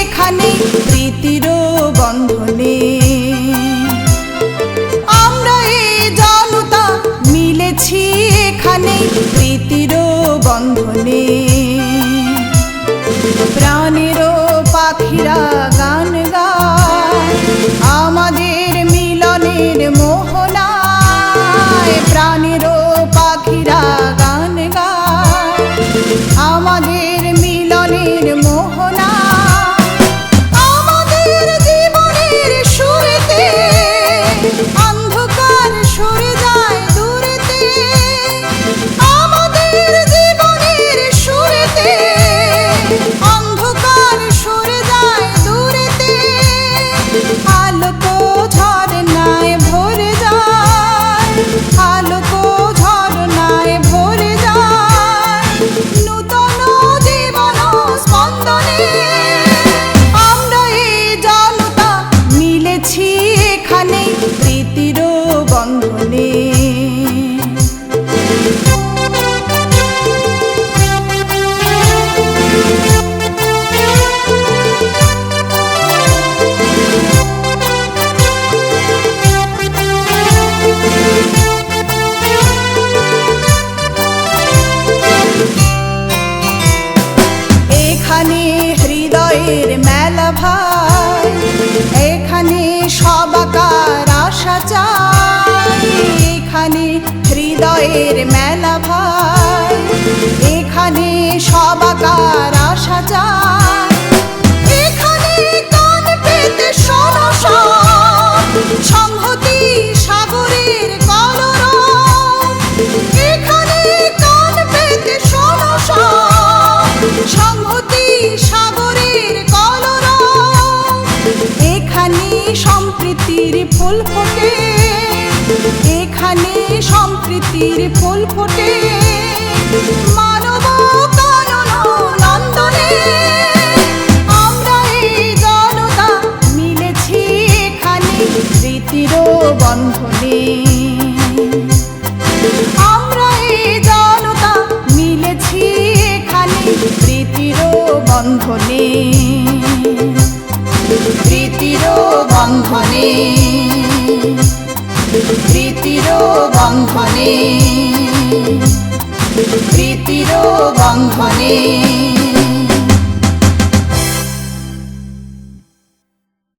এখানে প্রীতির বন্ধনে। আমরা এই জনতা মিলেছি এখানে প্রীতির বন্ধনে। প্রাণেরও পাখিরা হৃদয়ের মেলা ভাই এখানে সবাকার আশা চাই। এখানে হৃদয়ের মেলা ভাই এখানে সবাকার এখানে সম্প্রীতির ফুল ফোটে। আমরা এই জনতা মিলেছি এখানে স্মৃতির বন্ধনে। মিলেছি প্রীতির বন্ধনে। প্রীতির বন্ধনে প্রীতির বন্ধনে।